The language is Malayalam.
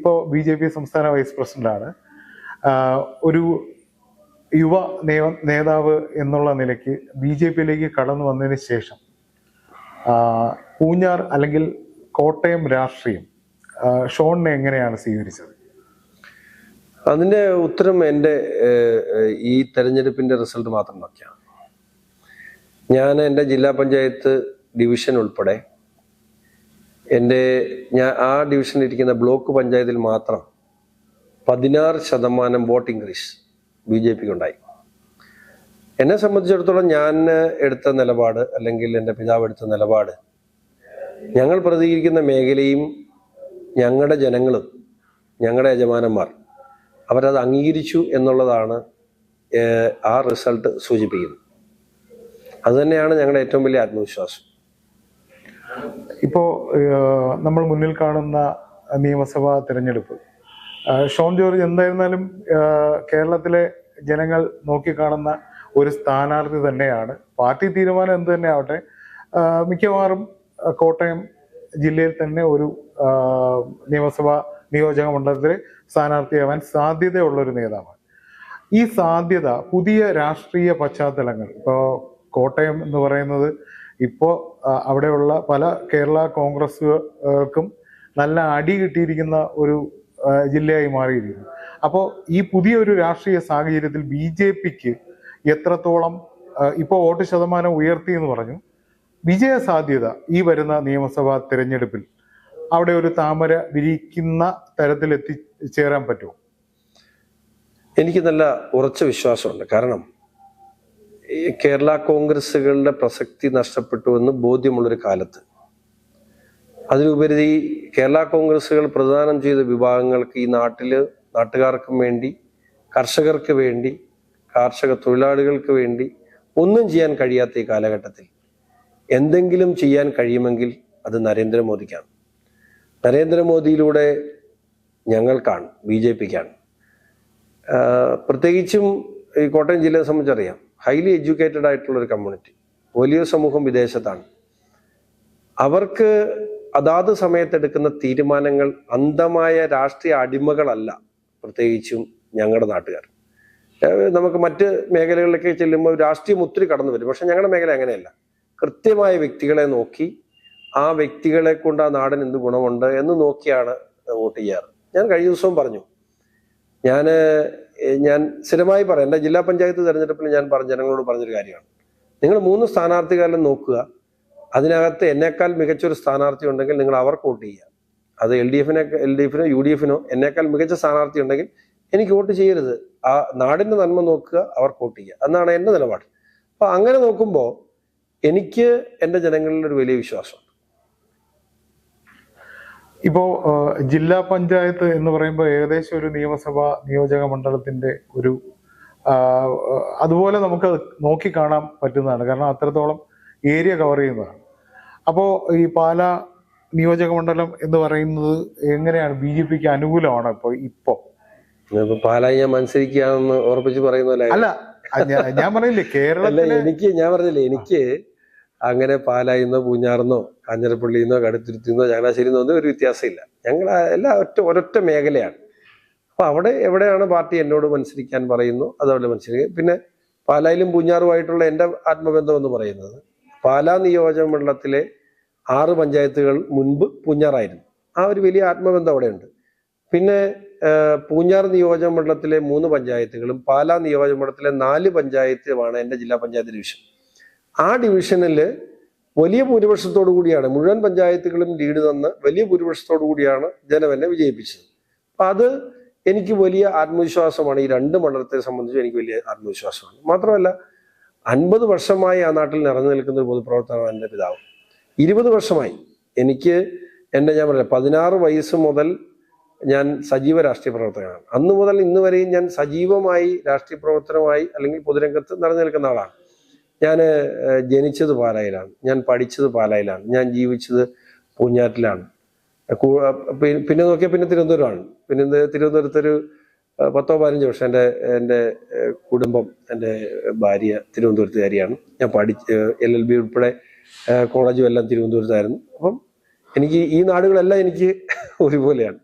ഇപ്പോൾ ബി ജെ പി സംസ്ഥാന വൈസ് പ്രസിഡന്റാണ്. ഒരു യുവ നേതാവ് എന്നുള്ള നിലയ്ക്ക് ബി ജെ പിയിലേക്ക് കടന്നു വന്നതിന് ശേഷം പൂഞ്ഞാർ അല്ലെങ്കിൽ കോട്ടയം രാഷ്ട്രീയം ഷോണിനെ എങ്ങനെയാണ് സ്വീകരിച്ചത്? അതിന്റെ ഉത്തരം എന്റെ ഈ തെരഞ്ഞെടുപ്പിന്റെ റിസൾട്ട് മാത്രം നോക്കിയാണ് ഞാൻ എന്റെ ജില്ലാ പഞ്ചായത്ത് ഡിവിഷൻ ഉൾപ്പെടെ എന്റെ ഞാൻ ആ ഡിവിഷനിൽ ഇരിക്കുന്ന ബ്ലോക്ക് പഞ്ചായത്തിൽ മാത്രം പതിനാറ് ശതമാനം വോട്ട് ഇൻക്രീസ് ബി ജെ പിക്ക് ഉണ്ടായി എന്നെ സംബന്ധിച്ചിടത്തോളം ഞാൻ എടുത്ത നിലപാട് അല്ലെങ്കിൽ എന്റെ പിതാവ് എടുത്ത നിലപാട് ഞങ്ങൾ പ്രതികരിക്കുന്ന മേഖലയും ഞങ്ങളുടെ ജനങ്ങളും ഞങ്ങളുടെ യജമാനന്മാർ അവരത് അംഗീകരിച്ചു എന്നുള്ളതാണ് ആ റിസൾട്ട് സൂചിപ്പിക്കുന്നത്. അതുതന്നെയാണ് ഞങ്ങളുടെ ഏറ്റവും വലിയ ആത്മവിശ്വാസം. ഇപ്പോൾ നമ്മൾ മുന്നിൽ കാണുന്ന നിയമസഭാ തിരഞ്ഞെടുപ്പ്. ഷോൺ ജോർജ് എന്തായിരുന്നാലും കേരളത്തിലെ ജനങ്ങൾ നോക്കിക്കാണുന്ന ഒരു സ്ഥാനാർത്ഥി തന്നെയാണ്. പാർട്ടി തീരുമാനം എന്ത് തന്നെ ആവട്ടെ മിക്കവാറും കോട്ടയം ജില്ലയിൽ തന്നെ ഒരു നിയമസഭാ നിയോജക മണ്ഡലത്തിൽ സ്ഥാനാർത്ഥിയാവാൻ സാധ്യതയുള്ള ഒരു നേതാവാണ്. ഈ സാധ്യത പുതിയ രാഷ്ട്രീയ പശ്ചാത്തലങ്ങൾ ഇപ്പോൾ കോട്ടയം എന്ന് പറയുന്നത് ഇപ്പോൾ അവിടെയുള്ള പല കേരള കോൺഗ്രസ്സുകൾക്കും നല്ല അടി കിട്ടിയിരിക്കുന്ന ഒരു ജില്ലയായി മാറിയിരിക്കുന്നു. അപ്പോൾ ഈ പുതിയൊരു രാഷ്ട്രീയ സാഹചര്യത്തിൽ ബി ജെ പിക്ക് എത്രത്തോളം ഇപ്പോൾ വോട്ട് ശതമാനം ഉയർത്തി എന്ന് പറഞ്ഞു. വിജയ സാധ്യത ഈ വരുന്ന നിയമസഭാ തിരഞ്ഞെടുപ്പിൽ അവിടെ ഒരു താമര വിരിക്കുന്ന തരത്തിൽ എത്തിച്ചേരാൻ പറ്റുമോ? എനിക്ക് നല്ല ഉറച്ച വിശ്വാസമുണ്ട്. കാരണം കേരള കോൺഗ്രസ്സുകളുടെ പ്രസക്തി നഷ്ടപ്പെട്ടു എന്ന് ബോധ്യമുള്ളൊരു കാലത്ത്. അതിലുപരി കേരള കോൺഗ്രസ്സുകൾ പ്രദാനം ചെയ്ത വിഭാഗങ്ങൾക്ക് ഈ നാട്ടിൽ നാട്ടുകാർക്കും വേണ്ടി കർഷകർക്ക് വേണ്ടി കാർഷിക തൊഴിലാളികൾക്ക് വേണ്ടി ഒന്നും ചെയ്യാൻ കഴിയാത്ത ഈ കാലഘട്ടത്തിൽ എന്തെങ്കിലും ചെയ്യാൻ കഴിയുമെങ്കിൽ അത് നരേന്ദ്രമോദിക്കാണ്. നരേന്ദ്രമോദിയിലൂടെ ഞങ്ങൾക്കാണ് ബി ജെ പിക്കാണ്. പ്രത്യേകിച്ചും ഈ കോട്ടയം ജില്ലയെ സംബന്ധിച്ചറിയാം. ഹൈലി എഡ്യൂക്കേറ്റഡ് ആയിട്ടുള്ള ഒരു കമ്മ്യൂണിറ്റി വലിയ സമൂഹം വിദേശത്താണ്. അവർക്ക് അതാത് സമയത്തെടുക്കുന്ന തീരുമാനങ്ങൾ അന്ധമായ രാഷ്ട്രീയ അടിമകളല്ല പ്രത്യേകിച്ചും ഞങ്ങളുടെ നാട്ടുകാർ. നമുക്ക് മറ്റ് മേഖലകളിലേക്ക് ചെല്ലുമ്പോൾ രാഷ്ട്രീയം ഒത്തിരി കടന്നു വരും. പക്ഷെ ഞങ്ങളുടെ മേഖല അങ്ങനെയല്ല. കൃത്യമായ വ്യക്തികളെ നോക്കി ആ വ്യക്തികളെ കൊണ്ട് ആ നാടിന് എന്ത് ഗുണമുണ്ട് എന്ന് നോക്കിയാണ് വോട്ട് ചെയ്യാറ്. ഞാൻ കഴിഞ്ഞ ദിവസവും പറഞ്ഞു ഞാൻ ഞാൻ സ്ഥിരമായി പറയാം. എന്റെ ജില്ലാ പഞ്ചായത്ത് തെരഞ്ഞെടുപ്പിൽ ഞാൻ പറഞ്ഞ ജനങ്ങളോട് പറഞ്ഞൊരു കാര്യമാണ്. നിങ്ങൾ മൂന്ന് സ്ഥാനാർത്ഥികളെ നോക്കുക. അതിനകത്ത് എന്നേക്കാൾ മികച്ചൊരു സ്ഥാനാർത്ഥി ഉണ്ടെങ്കിൽ നിങ്ങൾ അവർക്ക് വോട്ട് ചെയ്യുക. അത് എൽ ഡി എഫിനെ എൽ ഡി എഫിനോ യു ഡി എഫിനോ എന്നേക്കാൾ മികച്ച സ്ഥാനാർത്ഥി ഉണ്ടെങ്കിൽ എനിക്ക് വോട്ട് ചെയ്യരുത്. ആ നാടിന്റെ നന്മ നോക്കുക അവർക്ക് വോട്ട് ചെയ്യുക. എന്നാണ് എന്റെ നിലപാട്. അപ്പോൾ അങ്ങനെ നോക്കുമ്പോൾ എനിക്ക് എന്റെ ജനങ്ങളിൽ ഒരു വലിയ വിശ്വാസമുണ്ട് ഇപ്പോ ജില്ലാ പഞ്ചായത്ത് എന്ന് പറയുമ്പോൾ ഏകദേശം ഒരു നിയമസഭാ നിയോജക മണ്ഡലത്തിന്റെ ഒരു അതുപോലെ നമുക്ക് നോക്കി കാണാൻ പറ്റുന്നതാണ്. കാരണം അത്രത്തോളം ഏരിയ കവർ ചെയ്യുന്നതാണ്. അപ്പോ ഈ പാല നിയോജക മണ്ഡലം എന്ന് പറയുന്നത് എങ്ങനെയാണ്? ബി ജെ പിക്ക് അനുകൂലമാണ് ഇപ്പൊ ഇപ്പോ? ഇപ്പൊ പാലായി ഞാൻ മത്സരിക്കുകയാണെന്ന് ഉറപ്പിച്ച് പറയുന്ന അല്ല ഞാൻ- പറഞ്ഞില്ലേ പറയില്ലേ കേരളത്തിലെ എനിക്ക് ഞാൻ പറഞ്ഞില്ലേ എനിക്ക് അങ്ങനെ പാലായിന്നോ പൂഞ്ഞാറെന്നോ കാഞ്ഞിരപ്പള്ളിന്നോ കടുത്തുരുത്തിന്നോ ചങ്ങനാശ്ശേരിന്നോ ഒന്നും ഒരു വ്യത്യാസമില്ല. ഞങ്ങൾ എല്ലാം ഒറ്റ ഒരൊറ്റ മേഖലയാണ്. അപ്പൊ അവിടെ എവിടെയാണ് പാർട്ടി എന്നോട് മത്സരിക്കാൻ പറയുന്നു അതവിടെ മത്സരിക്കുക പിന്നെ പാലായിലും പൂഞ്ഞാറുമായിട്ടുള്ള എന്റെ ആത്മബന്ധം എന്ന് പറയുന്നത് പാലാ നിയോജക മണ്ഡലത്തിലെ ആറ് പഞ്ചായത്തുകൾ മുൻപ് പൂഞ്ഞാറായിരുന്നു. ആ ഒരു വലിയ ആത്മബന്ധം അവിടെയുണ്ട്. പിന്നെ പൂഞ്ഞാർ നിയോജക മണ്ഡലത്തിലെ മൂന്ന് പഞ്ചായത്തുകളും പാലാ നിയോജക മണ്ഡലത്തിലെ നാല് പഞ്ചായത്തുമാണ് എന്റെ ജില്ലാ പഞ്ചായത്ത് ഡിവിഷൻ. ആ ഡിവിഷനിൽ വലിയ ഭൂരിപക്ഷത്തോടു കൂടിയാണ് മുഴുവൻ പഞ്ചായത്തുകളും ലീഡ് തന്ന് വലിയ ഭൂരിപക്ഷത്തോടു കൂടിയാണ് ജനം വിജയിപ്പിച്ചത്. അപ്പം അത് എനിക്ക് വലിയ ആത്മവിശ്വാസമാണ്. ഈ രണ്ട് മണ്ഡലത്തെ സംബന്ധിച്ച് എനിക്ക് വലിയ ആത്മവിശ്വാസമാണ്. മാത്രമല്ല അൻപത് വർഷമായി ആ നാട്ടിൽ നിറഞ്ഞു നിൽക്കുന്ന ഒരു പൊതുപ്രവർത്തനമാണ് എന്റെ പിതാവ്. ഇരുപത് വർഷമായി എനിക്ക് എന്റെ ഞാൻ പറയാം പതിനാറ് വയസ്സ് മുതൽ ഞാൻ സജീവ രാഷ്ട്രീയ പ്രവർത്തകനാണ്. അന്ന് മുതൽ ഇന്ന് വരെയും ഞാൻ സജീവമായി രാഷ്ട്രീയ പ്രവർത്തനമായി അല്ലെങ്കിൽ പൊതുരംഗത്ത് നിറഞ്ഞു നിൽക്കുന്ന ആളാണ്. ഞാൻ ജനിച്ചത് പാലായിലാണ്. ഞാൻ പഠിച്ചത് പാലായിലാണ്. ഞാൻ ജീവിച്ചത് പൂഞ്ഞാറ്റിലാണ്. പിന്നെ നോക്കിയാൽ പിന്നെ തിരുവനന്തപുരമാണ്. പിന്നെ തിരുവനന്തപുരത്തൊരു പത്തോ പതിനഞ്ച് വർഷം എന്റെ എന്റെ കുടുംബം എന്റെ ഭാര്യ തിരുവനന്തപുരത്തുകാരിയാണ്. ഞാൻ പഠിച്ച് എൽ എൽ ബി ഉൾപ്പെടെ കോളേജും എല്ലാം തിരുവനന്തപുരത്തായിരുന്നു. അപ്പം എനിക്ക് ഈ നാടുകളെല്ലാം എനിക്ക് ഒരുപോലെയാണ്.